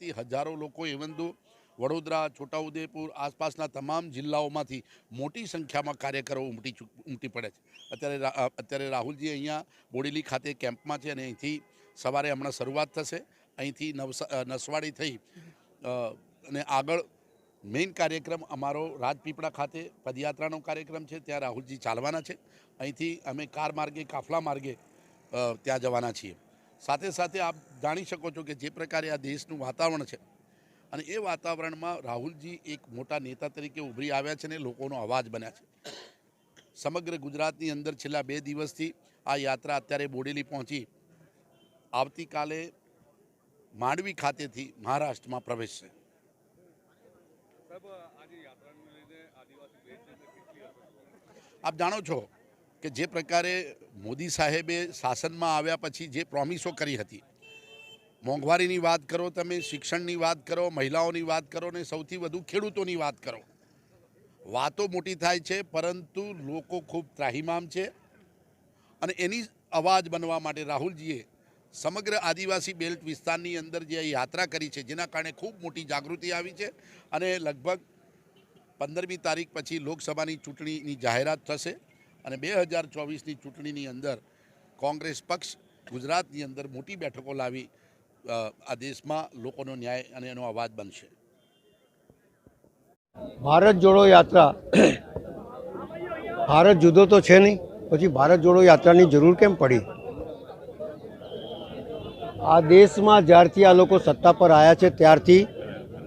થી હજારો લોકો એવંદુ વડોદરા, છોટાઉદેપુર આસપાસના તમામ જિલ્લાઓમાંથી મોટી સંખ્યામાં કાર્યકરો ઉમટી ઉમટી પડે છે. અત્યારે અત્યારે રાહુલજી અહીંયા બોડેલી ખાતે કેમ્પમાં છે અને અહીંથી સવારે હમણાં શરૂઆત થશે. અહીંથી નવસા નસવાડી થઈ અને આગળ મેઇન કાર્યક્રમ અમારો રાજપીપળા ખાતે પદયાત્રાનો કાર્યક્રમ છે. ત્યાં રાહુલજી ચાલવાના છે. અહીંથી અમે કાર માર્ગે, કાફલા માર્ગે ત્યાં જવાના છીએ. સાથે સાથે આપ જાણી શકો છો કે જે પ્રકારે આ દેશનું વાતાવરણ છે અને એ વાતાવરણમાં રાહુલજી એક મોટા નેતા તરીકે ઉભરી આવ્યા છે અને લોકોનો અવાજ બન્યા છે. સમગ્ર ગુજરાતની અંદર છેલ્લા બે દિવસથી આ યાત્રા અત્યારે બોડેલી પહોંચી. આવતીકાલે માંડવી ખાતેથી મહારાષ્ટ્રમાં પ્રવેશશે આપ જાણો છો કે જે પ્રકારે મોદી સાહેબે શાસનમાં આવ્યા પછી જે પ્રોમિસો કરી હતી. મોંઘવારીની વાત કરો તમે, શિક્ષણની વાત કરો, મહિલાઓની વાત કરો ને સૌથી વધુ ખેડૂતોની વાત કરો. વાતો મોટી થાય છે, પરંતુ લોકો ખૂબ ત્રાહિમામ છે. અને એની અવાજ બનવા માટે રાહુલજીએ સમગ્ર આદિવાસી બેલ્ટ વિસ્તારની અંદર જે યાત્રા કરી છે, જેના કારણે ખૂબ મોટી જાગૃતિ આવી છે અને લગભગ પંદરમી તારીખ પછી લોકસભાની ચૂંટણીની જાહેરાત થશે. અને બે હજાર ચોવીસની ચૂંટણીની અંદર કોંગ્રેસ પક્ષ ગુજરાતની અંદર મોટી બેઠકો લાવી આ દેશમાં લોકોનો ન્યાય અને એનો અવાજ બનશે. ભારત જોડો યાત્રા. ભારત જુદો તો છે નહીં, પછી ભારત જોડો યાત્રાની જરૂર કેમ પડી? આ દેશમાં જ્યારથી આ લોકો સત્તા પર આવ્યા છે, ત્યારથી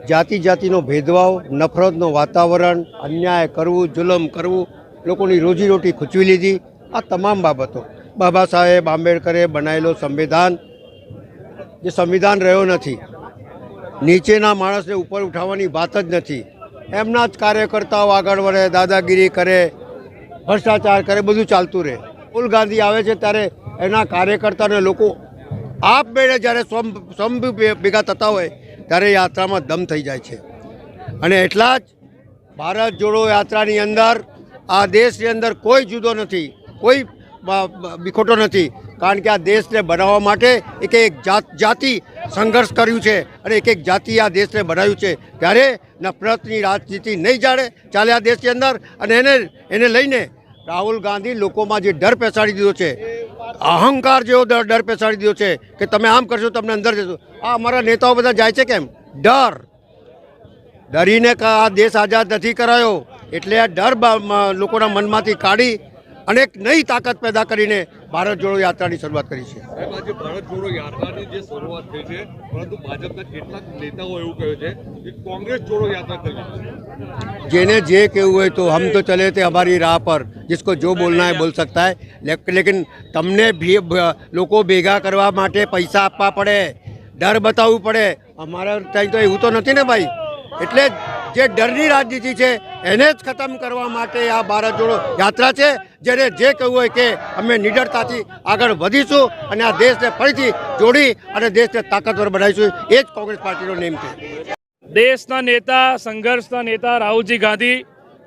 જાતિ જાતિનો ભેદભાવ, નફરતનું વાતાવરણ, અન્યાય કરવું, જુલમ કરવું લોકોની રોજીરોટી ખૂંચવી લીધી. આ તમામ બાબતો બાબા સાહેબ આંબેડકરે બનાવેલો સંવિધાન, જે સંવિધાન રહ્યો નથી, નીચેના માણસને ઉપર ઉઠાવવાની વાત જ નથી. એમના જ કાર્યકર્તાઓ આગળ વધે દાદાગીરી કરે, ભ્રષ્ટાચાર કરે, બધું ચાલતું રહે. રાહુલ ગાંધી આવે છે ત્યારે એના કાર્યકર્તાને લોકો આપ મેળે જ્યારે સ્વમ સ્વમ ભેગા થતા હોય, ત્યારે યાત્રામાં દમ થઈ જાય છે. અને એટલા જ ભારત જોડો યાત્રાની અંદર આ દેશની અંદર કોઈ જુદો નથી, કોઈ બ- બ- વિખોટો નથી. કારણ કે આ દેશને બનાવવા માટે એક એક જાત, જાતિ સંઘર્ષ કર્યું છે અને એક એક જાતિ આ દેશને બનાવ્યું છે. ત્યારે નફરતની રાજનીતિ નહીં જાણે ચાલે આ દેશની અંદર અને એને એને લઈને રાહુલ ગાંધી લોકોમાં જે ડર પેસાડી દીધો છે, અહંકાર જેવો ડર પેસાડી દીધો છે કે તમે આમ કરશો તમને અંદર જશો. આ અમારા નેતાઓ બધા જાય છે કેમ? ડર. ડરીને આ દેશ આઝાદ નથી કરાયો. એટલે આ ડર લોકોના મનમાંથી કાઢી અને એક નવી તાકાત પેદા કરીને ભારત જોડો યાત્રાની શરૂઆત કરી છે. ભારત શરૂઆત થઈ છે પરંતુ ભાજપના કેટલાક નેતાઓ છે જેને જે કહેવું હોય તો હમ તો ચલે તે અમારી રાહ પર. જિસકો જો બોલના હે બોલ સકતા લેકિન તમને લોકો ભેગા કરવા માટે પૈસા આપવા પડે ડર બતાવવું પડે અમારા ત્યાં તો એવું તો નથી ને ભાઈ એટલે જ જે ડરની રાજનીતિ છે, એને જ ખતમ કરવા માટે આ ભારત જોડો યાત્રા છે, જેને જે કહ્યું હોય કે અમે નિડરતાથી આગળ વધીશું અને આ દેશને ફરીથી જોડી અને દેશને તાકાતવર બનાવીશું. એ જ કોંગ્રેસ પાર્ટીનો નેમ છે. દેશના નેતા, સંઘર્ષના નેતા રાહુલજી ગાંધી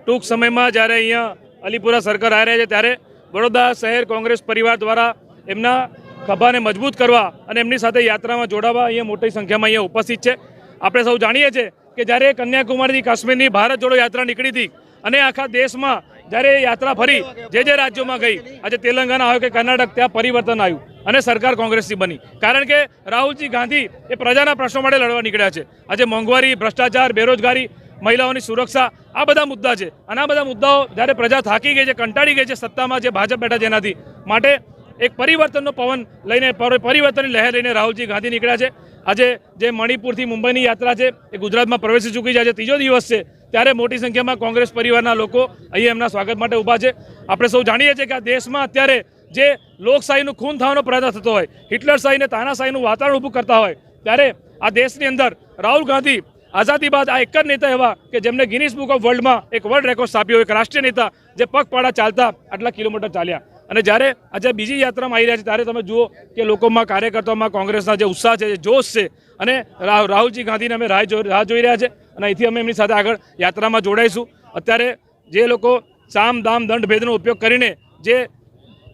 ટૂંક સમયમાં જ્યારે અહીંયા અલીપુરા સર્કલ આવી રહ્યા છે, ત્યારે વડોદરા શહેર કોંગ્રેસ પરિવાર દ્વારા એમના ખભાને મજબૂત કરવા અને એમની સાથે યાત્રામાં જોડાવા અહીંયા મોટી સંખ્યામાં અહીંયા ઉપસ્થિત છે. આપણે સૌ જાણીએ છીએ કે જ્યારે કન્યાકુમારીથી કાશ્મીરની ભારત જોડો યાત્રા નીકળી હતી અને આખા દેશમાં જ્યારે યાત્રા ફરી, જે જે રાજ્યોમાં ગઈ, આજે તેલંગાણા આવ્યો કે કર્ણાટક, ત્યાં પરિવર્તન આવ્યું અને સરકાર કોંગ્રેસની બની. કારણ કે રાહુલજી ગાંધી એ પ્રજાના પ્રશ્નો માટે લડવા નીકળ્યા છે. આજે મોંઘવારી, ભ્રષ્ટાચાર, બેરોજગારી, મહિલાઓની સુરક્ષા, આ બધા મુદ્દા છે. અને આ બધા મુદ્દાઓ જ્યારે પ્રજા થાકી ગઈ છે, કંટાળી ગઈ છે સત્તામાં જે ભાજપ બેઠા છે એનાથી, માટે એક પરિવર્તનનો પવન લઈને, પર- પરિવર્તનની લહેર લઈને રાહુલજી ગાંધી નીકળ્યા છે. આજે જે મણિપુરથી મુંબઈની યાત્રા છે, એ ગુજરાતમાં પ્રવેશી ચૂકી છે. આજે ત્રીજો દિવસ છે, ત્યારે મોટી સંખ્યામાં કોંગ્રેસ પરિવારના લોકો અહીંયા એમના સ્વાગત માટે ઊભા છે. આપણે સૌ જાણીએ છીએ કે આ દેશમાં અત્યારે જે લોકશાહીનું ખૂન થવાનો પ્રયત્ન થતો હોય હિટલરશાહીને તાનાશાહીનું વાતાવરણ ઊભું કરતા હોય, ત્યારે આ દેશની અંદર રાહુલ ગાંધી આઝાદી બાદ આ એક જ નેતા એવા કે જેમને ગિનિસ બુક ઓફ વર્લ્ડમાં એક વર્લ્ડ રેકોર્ડ સ્થાપ્યો, એક રાષ્ટ્રીય નેતા જે પગપાળા ચાલતા આટલા કિલોમીટર ચાલ્યા. અને જ્યારે આજે બીજી યાત્રામાં આવી રહ્યા છે, ત્યારે તમે જુઓ કે લોકોમાં કાર્યકર્તાઓમાં કોંગ્રેસના જે ઉત્સાહ છે, જે જોશ છે, અને રાહુલજી ગાંધીને અમે રાહ જોઈ રાહ જોઈ રહ્યા છે અને અહીંથી અમે એમની સાથે આગળ યાત્રામાં જોડાઈશું. અત્યારે જે લોકો સામ, દામ, દંડ, ભેદનો ઉપયોગ કરીને જે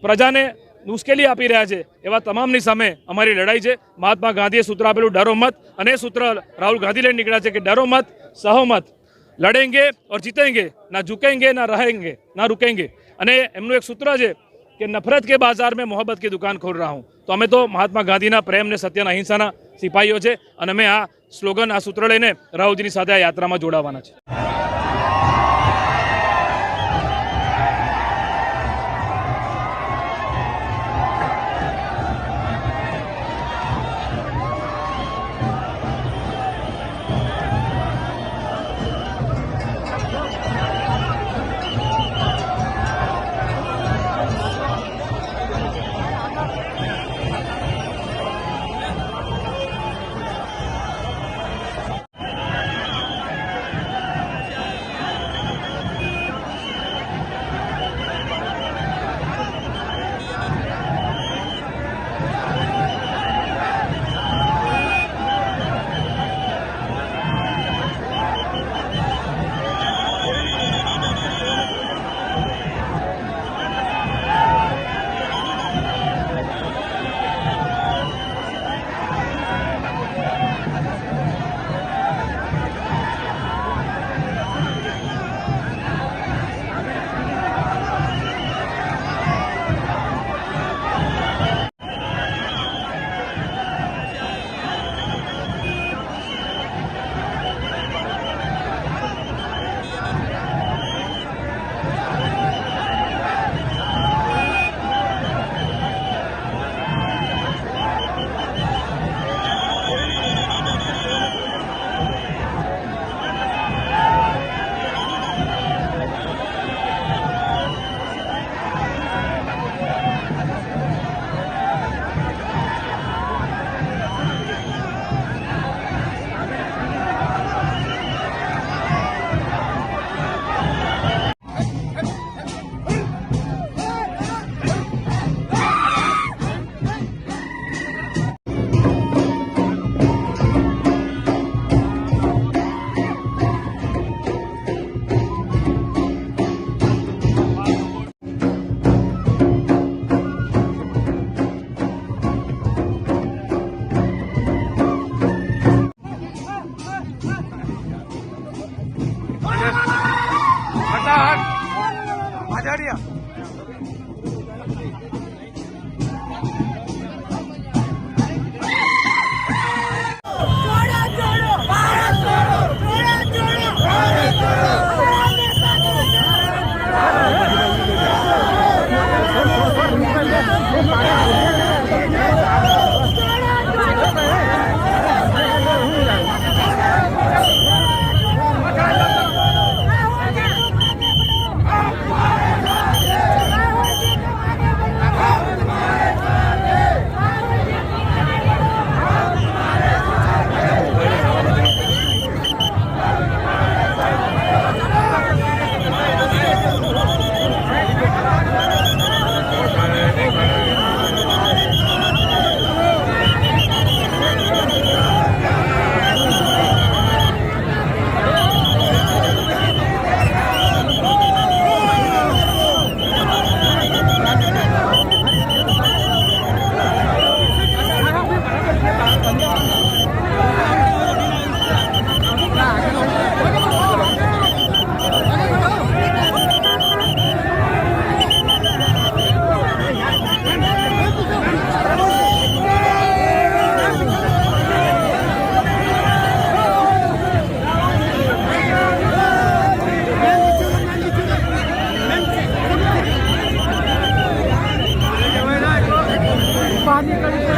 પ્રજાને મુશ્કેલી આપી રહ્યા છે, એવા તમામની સામે અમારી લડાઈ છે. મહાત્મા ગાંધીએ સૂત્ર આપેલું, ડરો મત અને સૂત્ર રાહુલ ગાંધી લઈને નીકળ્યા છે કે, ડરો મત, સહમત લડેંગે ઓર જીતેંગે, ના ઝુકેંગે, ના રહેંગે, ના રૂકેંગે. અને એમનું એક સૂત્ર છે કે નફરત કે બાજાર મેં મોહબ્બત કી દુકાન ખોલ રહા હું. તો અમે તો મહાત્મા ગાંધીના પ્રેમને સત્યના અહિંસાના સિપાહીઓ છે અને અમે આ સ્લોગન, આ સૂત્ર લઈને રાહુલજીની સાથે આ યાત્રામાં જોડાવાના છે. आने का